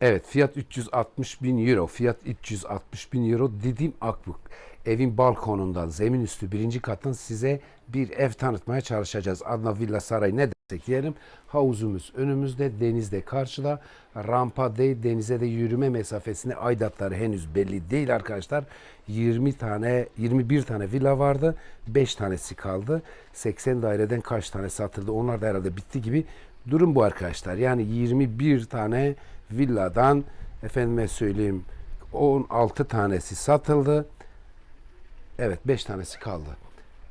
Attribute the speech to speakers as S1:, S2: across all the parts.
S1: Evet fiyat 360 bin euro. Fiyat 360 bin euro Didim Akbuk. Evin balkonundan zemin üstü birinci kattan size bir ev tanıtmaya çalışacağız. Adna Villa Saray ne dersek diyelim. Havuzumuz önümüzde, denizde karşıda. Rampa değil, denize de yürüme mesafesinde aidatları henüz belli değil arkadaşlar. 20 tane, 21 tane villa vardı. 5 tanesi kaldı. 80 daireden kaç tane satıldı? Onlar da herhalde bitti gibi. Durum bu arkadaşlar. Yani 21 tane villadan efendime söyleyeyim 16 tanesi satıldı. Evet 5 tanesi kaldı.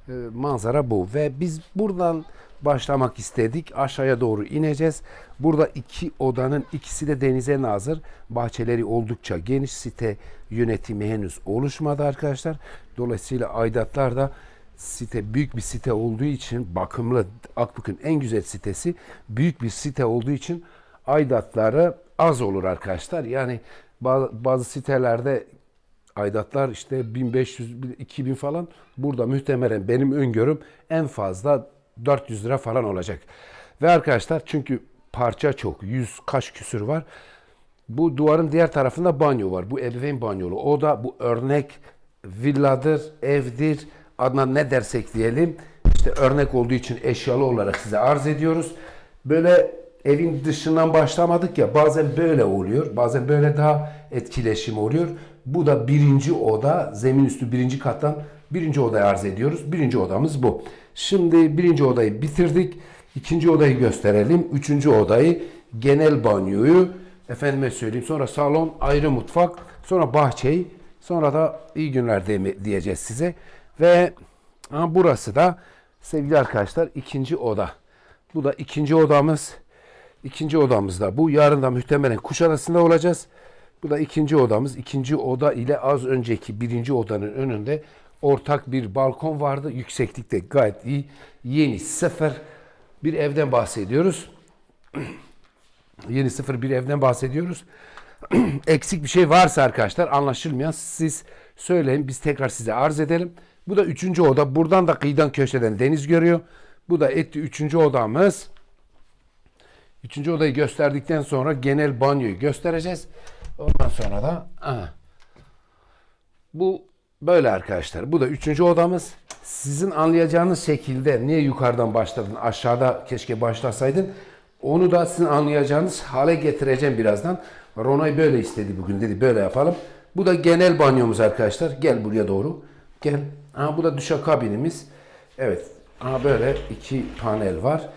S1: Ee, manzara bu ve biz buradan başlamak istedik. Aşağıya doğru ineceğiz. Burada iki odanın ikisi de denize nazır. Bahçeleri oldukça geniş. Site yönetimi henüz oluşmadı arkadaşlar. Dolayısıyla aidatlar da site büyük bir site olduğu için bakımlı Akbük'ün en güzel sitesi büyük bir site olduğu için aidatları az olur arkadaşlar. Yani bazı, sitelerde aidatlar işte 1500 2000 falan burada muhtemelen benim öngörüm en fazla 400 lira falan olacak. Ve arkadaşlar çünkü parça çok 100 kaç küsür var. Bu duvarın diğer tarafında banyo var. Bu ebeveyn banyolu. O da bu örnek villadır, evdir. Adına ne dersek diyelim. İşte örnek olduğu için eşyalı olarak size arz ediyoruz. Böyle evin dışından başlamadık ya bazen böyle oluyor. Bazen böyle daha etkileşim oluyor. Bu da birinci oda. Zemin üstü birinci kattan birinci odayı arz ediyoruz. Birinci odamız bu. Şimdi birinci odayı bitirdik. İkinci odayı gösterelim. Üçüncü odayı genel banyoyu efendime söyleyeyim. Sonra salon, ayrı mutfak, sonra bahçeyi, sonra da iyi günler diyeceğiz size. Ve burası da sevgili arkadaşlar ikinci oda. Bu da ikinci odamız. İkinci odamızda bu. Yarın da muhtemelen Kuşadası'nda olacağız. Bu da ikinci odamız. İkinci oda ile az önceki birinci odanın önünde ortak bir balkon vardı. Yükseklikte gayet iyi. Yeni sıfır bir evden bahsediyoruz. Yeni sıfır bir evden bahsediyoruz. Eksik bir şey varsa arkadaşlar anlaşılmayan siz söyleyin biz tekrar size arz edelim. Bu da üçüncü oda. Buradan da kıyıdan köşeden deniz görüyor. Bu da etti üçüncü odamız. Üçüncü odayı gösterdikten sonra genel banyoyu göstereceğiz. Ondan sonra da aha. bu böyle arkadaşlar. Bu da üçüncü odamız. Sizin anlayacağınız şekilde niye yukarıdan başladın aşağıda keşke başlasaydın. Onu da sizin anlayacağınız hale getireceğim birazdan. Ronay böyle istedi bugün dedi böyle yapalım. Bu da genel banyomuz arkadaşlar. Gel buraya doğru. Gel. Aha, bu da duşakabinimiz. Evet. Aha, böyle iki panel var.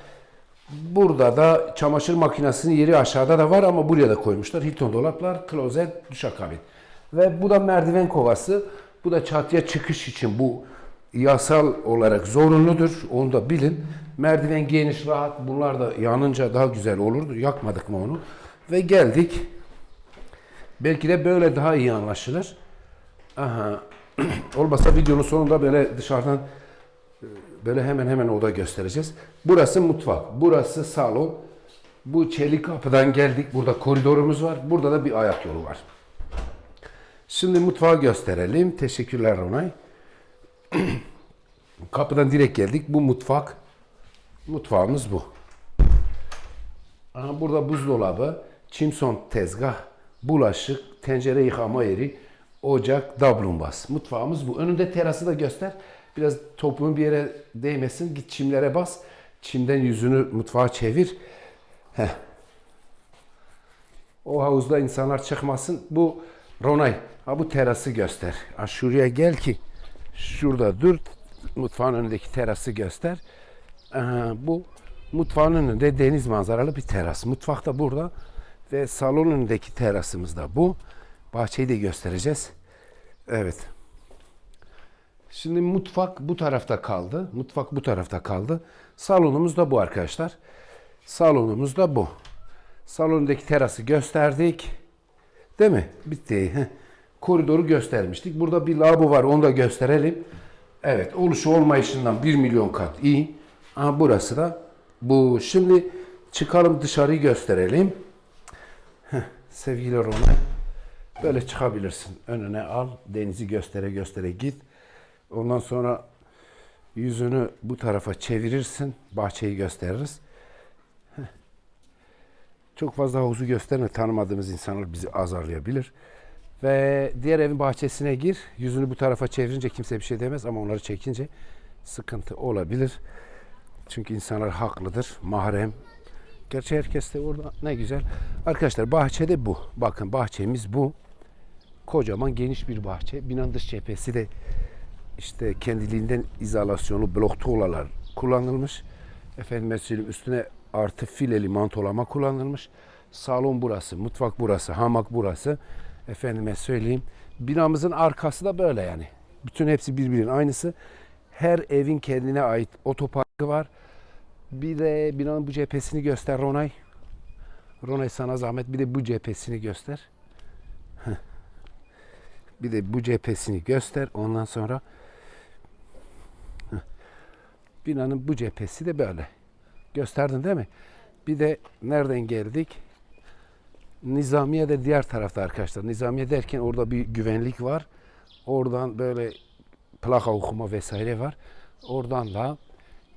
S1: Burada da çamaşır makinesinin yeri aşağıda da var ama buraya da koymuşlar. Hilton dolaplar, klozet, duşakabin. Ve bu da merdiven kovası. Bu da çatıya çıkış için bu yasal olarak zorunludur. Onu da bilin. Merdiven geniş, rahat. Bunlar da yanınca daha güzel olurdu. Yakmadık mı onu? Ve geldik. Belki de böyle daha iyi anlaşılır. Aha. Olmasa videonun sonunda böyle dışarıdan Böyle hemen hemen oda göstereceğiz. Burası mutfak, burası salon. Bu çelik kapıdan geldik. Burada koridorumuz var. Burada da bir ayak yolu var. Şimdi mutfağı gösterelim. Teşekkürler Ronay. Kapıdan direkt geldik. Bu mutfak. Mutfağımız bu. Aha, burada buzdolabı, çimson tezgah, bulaşık, tencere yıkama yeri, ocak, dablumbaz. Mutfağımız bu. Önünde terası da göster. Biraz topuğun bir yere değmesin. Git çimlere bas. Çimden yüzünü mutfağa çevir. Heh. O havuzda insanlar çıkmasın. Bu Ronay. Ha bu terası göster. Ha şuraya gel ki şurada dur. Mutfağın önündeki terası göster. Aha, bu mutfağın önünde deniz manzaralı bir teras. Mutfak da burada ve salon önündeki terasımız da bu. Bahçeyi de göstereceğiz. Evet. Şimdi mutfak bu tarafta kaldı. Mutfak bu tarafta kaldı. Salonumuz da bu arkadaşlar. Salonumuz da bu. Salondaki terası gösterdik. Değil mi? Bitti. Heh. Koridoru göstermiştik. Burada bir lavabo var. Onu da gösterelim. Evet. Oluşu olmayışından 1 milyon kat iyi. Aha, burası da bu. Şimdi çıkalım dışarıyı gösterelim. Heh, sevgili Ronay. Böyle çıkabilirsin. Önüne al. Denizi göstere göstere git. Ondan sonra yüzünü bu tarafa çevirirsin. Bahçeyi gösteririz. Çok fazla havuzu gösterme. Tanımadığımız insanlar bizi azarlayabilir. Ve diğer evin bahçesine gir. Yüzünü bu tarafa çevirince kimse bir şey demez ama onları çekince sıkıntı olabilir. Çünkü insanlar haklıdır. Mahrem. Gerçi herkes de orada ne güzel. Arkadaşlar bahçede bu. Bakın bahçemiz bu. Kocaman geniş bir bahçe. Binanın dış cephesi de işte kendiliğinden izolasyonu blok tuğlalar kullanılmış. Efendim söyleyeyim üstüne artı fileli mantolama kullanılmış. Salon burası, mutfak burası, hamak burası. Efendime söyleyeyim. Binamızın arkası da böyle yani. Bütün hepsi birbirinin aynısı. Her evin kendine ait otoparkı var. Bir de binanın bu cephesini göster Ronay. Ronay sana zahmet bir de bu cephesini göster. Bir de bu cephesini göster. Ondan sonra. Binanın bu cephesi de böyle. Gösterdin değil mi? Bir de nereden geldik? Nizamiye de diğer tarafta arkadaşlar. Nizamiye derken orada bir güvenlik var. Oradan böyle plaka okuma vesaire var. Oradan da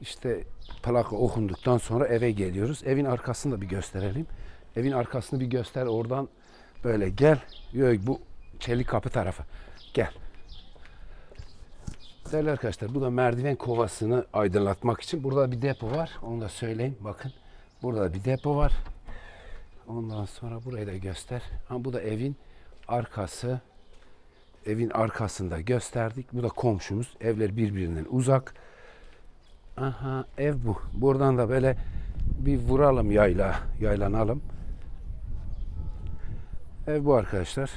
S1: işte plaka okunduktan sonra eve geliyoruz. Evin arkasını da bir gösterelim. Evin arkasını bir göster. Oradan böyle gel. Yok bu çelik kapı tarafı. Gel. Değerli arkadaşlar bu da merdiven kovasını aydınlatmak için. Burada bir depo var. Onu da söyleyeyim. Bakın. Burada bir depo var. Ondan sonra burayı da göster. Ha, bu da evin arkası. Evin arkasında gösterdik. Bu da komşumuz. Evler birbirinden uzak. Aha ev bu. Buradan da böyle bir vuralım yayla. Yaylanalım. Ev bu arkadaşlar.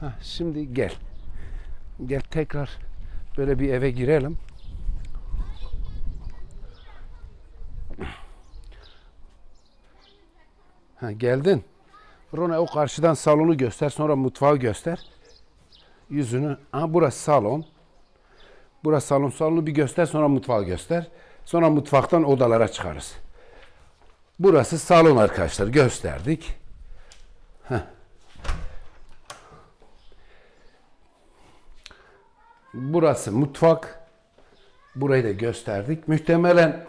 S1: Ha, şimdi gel. Gel tekrar böyle bir eve girelim. Ha, geldin. Rona o karşıdan salonu göster. Sonra mutfağı göster. Yüzünü. Ha, burası salon. Burası salon. Salonu bir göster. Sonra mutfağı göster. Sonra mutfaktan odalara çıkarız. Burası salon arkadaşlar. Gösterdik. Heh. Burası mutfak. Burayı da gösterdik. Muhtemelen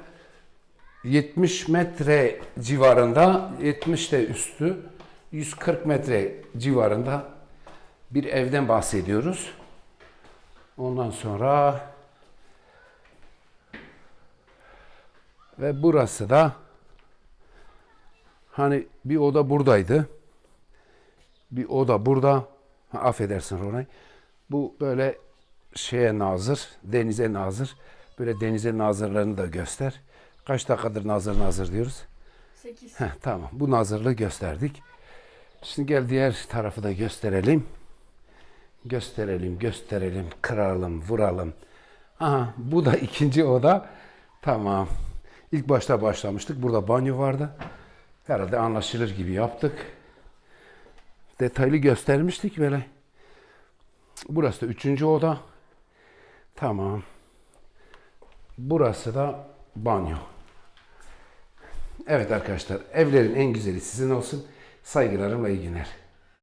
S1: 70 metre civarında, 70 de üstü, 140 metre civarında bir evden bahsediyoruz. Ondan sonra ve burası da hani bir oda buradaydı. Bir oda burada. Ha, affedersin Ronay. Bu böyle şeye nazır, denize nazır. Böyle denize nazırlarını da göster. Kaç dakikadır nazır nazır diyoruz?
S2: 8.
S1: Heh, tamam. Bu nazırlığı gösterdik. Şimdi gel diğer tarafı da gösterelim. Gösterelim, gösterelim, kıralım, vuralım. Aha, bu da ikinci oda. Tamam. İlk başta başlamıştık. Burada banyo vardı. Herhalde anlaşılır gibi yaptık. Detaylı göstermiştik böyle. Burası da üçüncü oda. Tamam. Burası da banyo. Evet arkadaşlar, evlerin en güzeli sizin olsun. Saygılarımla iyi günler.